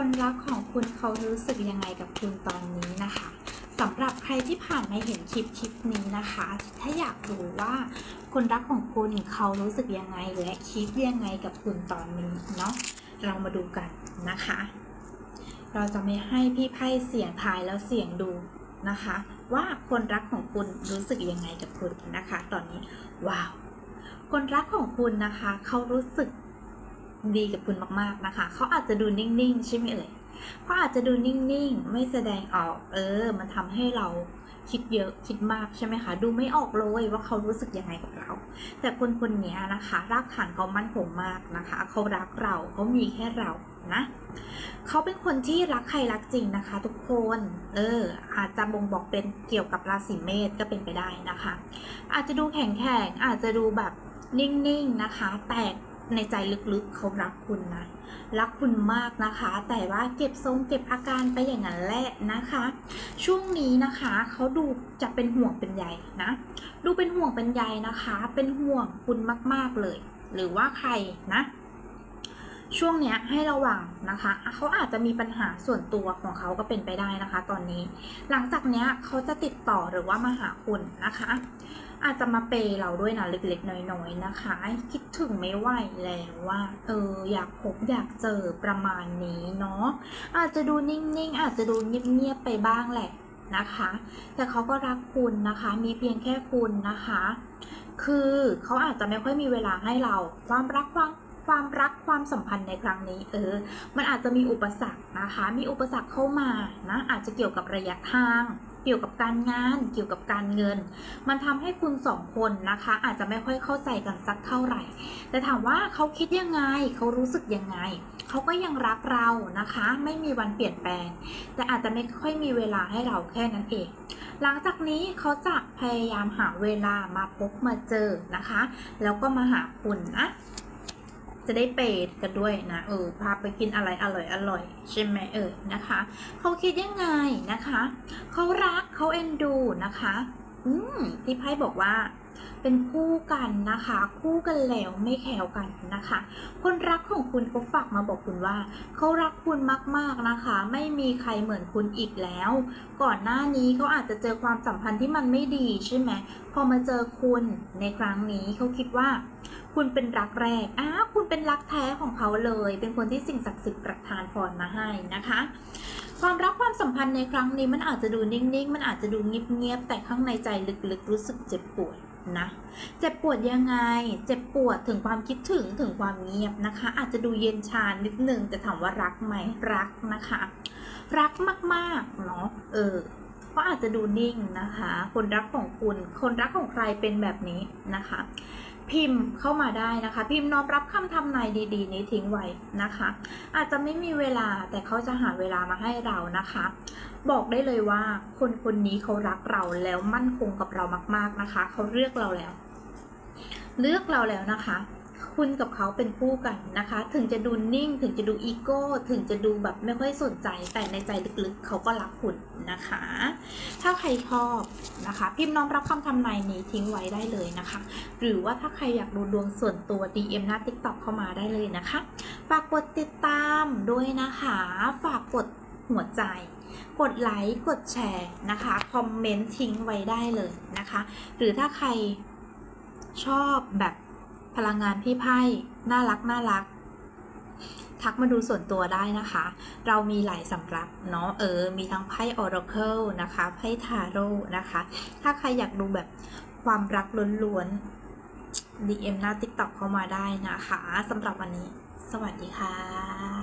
คนรักของคุณเขารู้สึกยังไงกับคุณตอนนี้นะคะสำหรับใครที่ผ่านมาเห็นคลิปคลิปนี้นะคะ ถ้าอยากรู้ว่าคนรักของคุณเขารู้สึกยังไงและคิดยังไงกับคุณตอนนี้เนาะเรามาดูกันนะคะ เราจะไม่ให้พี่ไพ่เสียงทายแล้วเสียงดูนะคะ ว่าคนรักของคุณรู้สึกยังไงกับคุณนะคะ ตอนนี้ว้าวคนรักของคุณนะคะ เขารู้สึก ดีกับคุณมากๆนะคะ เขาอาจจะดูนิ่งๆ ใช่ไหมเอ่ยเขาอาจจะดูนิ่งๆ ไม่แสดงออก เออ มันทำให้เราคิดเยอะคิดมากใช่ไหมคะ ดูไม่ออกเลยว่าเขารู้สึกยังไงกับเรา แต่คนคนนี้นะคะ รากฐานเขามั่นคงมากนะคะ เขารักเราเขามีแค่เรานะเขาเป็นคนที่รักใครรักจริงนะคะ ทุกคน เออ อาจจะบ่งบอกเป็นเกี่ยวกับราศีเมษก็เป็นไปได้นะคะ อาจจะดูแข็งแข็งอาจจะดูแบบนิ่งๆนะคะ แต่ ในใจลึกๆ เขารักคุณนะ รักคุณมากนะคะ แต่ว่าเก็บทรงเก็บอาการไปอย่างนั้นแหละนะคะ ช่วงนี้นะคะเขาดูจะเป็นห่วงเป็นใยนะ ดูเป็นห่วงเป็นใยนะคะ เป็นห่วงคุณมาก ๆเลย หรือว่าใครนะ ช่วงเนี้ยให้ระวังนะคะเขาอาจจะมีปัญหาส่วนตัวของเขาก็เป็นไปได้นะคะ ตอนนี้ หลังจากเนี้ยเขาจะติดต่อหรือว่ามาหาคุณนะคะ อาจจะมาเปย์เราด้วยนะเล็กๆ น้อยๆนะคะ คิดถึงไม่ไหวแล้วว่าเอออยากพบอยากเจอประมาณนี้เนาะอาจจะดูนิ่งๆอาจจะดูเงียบๆไปบ้างแหละนะคะ แต่เขาก็รักคุณนะคะ มีเพียงแค่คุณนะคะ คือเขาอาจจะไม่ค่อยมีเวลาให้เรา ความรักความความรัก ความสัมพันธ์ในครั้งนี้ เออ มันอาจจะมีอุปสรรคนะคะ มีอุปสรรคเข้ามานะอาจจะเกี่ยวกับระยะทาง เกี่ยวกับการงาน เกี่ยวกับการเงิน มันทำให้คุณสองคนนะคะ อาจจะไม่ค่อยเข้าใจกันสักเท่าไหร่ แต่ถามว่าเขาคิดยังไง เขารู้สึกยังไงเขาก็ยังรักเรานะคะ ไม่มีวันเปลี่ยนแปลง แต่อาจจะไม่ค่อยมีเวลาให้เราแค่นั้นเอง หลังจากนี้เขาจะพยายามหาเวลามาพบมาเจอนะคะ แล้วก็มาหาคุณนะ จะได้เปดกันด้วยนะเออพาไปกินอะไรอร่อยอร่อยใช่ไหมเออนะคะเขาคิดยังไงนะคะเขารักเขาเอ็นดูนะคะ อืมพี่ไพ่บอกว่าเป็นคู่กันนะคะ คู่กันแล้วไม่แขวกันนะคะ คนรักของคุณเขาฝากมาบอกคุณว่าเขารักคุณมากๆนะคะ ไม่มีใครเหมือนคุณอีกแล้ว ก่อนหน้านี้เขาอาจจะเจอความสัมพันธ์ที่มันไม่ดีใช่ไหมพอมาเจอคุณในครั้งนี้เขาคิดว่า คุณเป็นรักแรกอ้าคุณเป็นรักแท้ของเขาเลย เป็นคนที่สิ่งศักดิ์สิทธิ์ประทานพรมาให้นะคะความรักความสัมพันธ์ในครั้งนี้มันอาจจะดูนิ่งๆ มันอาจจะดูเงียบๆ แต่ข้างในใจลึกๆ รู้สึกเจ็บปวด นะ เจ็บปวดยังไง เจ็บปวดถึงความคิดถึงถึงความเงียบนะคะ อาจจะดูเย็นชานิดนึงแต่ถามว่ารักไหมรักนะคะ รักมากๆเนาะเออเพราอาจจะดูนิ่งนะคะ คนรักของคุณ คนรักของใครเป็นแบบนี้นะคะ พิมพ์เข้ามาได้นะคะ พิมพ์น้อมรับคำทำนายดีๆ นี้ทิ้งไว้นะคะ อาจจะไม่มีเวลาแต่เขาจะหาเวลามาให้เรานะคะ บอกได้เลยว่าคนคนนี้เขารักเราแล้วมั่นคงกับเรามาก ๆนะคะ เขาเลือกเราแล้ว เลือกเราแล้วนะคะ คุณกับเขาเป็นคู่กันนะคะ ถึงจะดูนิ่ง ถึงจะดูอีโก้ ถึงจะดูแบบไม่ค่อยสนใจ แต่ในใจลึกๆ เขาก็รักคุณนะคะ ถ้าใครชอบนะคะ พิมพ์น้อมรับคำทำนายนี้ทิ้งไว้ได้เลยนะคะ หรือว่าถ้าใครอยากดูดวงส่วนตัว DM หน้า TikTok เข้ามาได้เลยนะคะ ฝากกดติดตามด้วยนะคะ ฝากกดหัวใจกดไลค์ กดแชร์นะคะ คอมเมนต์ทิ้งไว้ได้เลยนะคะ หรือถ้าใครชอบแบบ พลังงานพี่ไพ่น่ารักน่ารัก ทักมาดูส่วนตัวได้นะคะ เรามีหลายสำรับเนาะเออ มีทั้งไพ่ออร์เคิลนะคะไพ่ทาโร่นะคะ ถ้าใครอยากดูแบบความรักล้วนๆ DM หน้า TikTok เข้ามาได้นะคะสำหรับวันนี้ สวัสดีค่ะ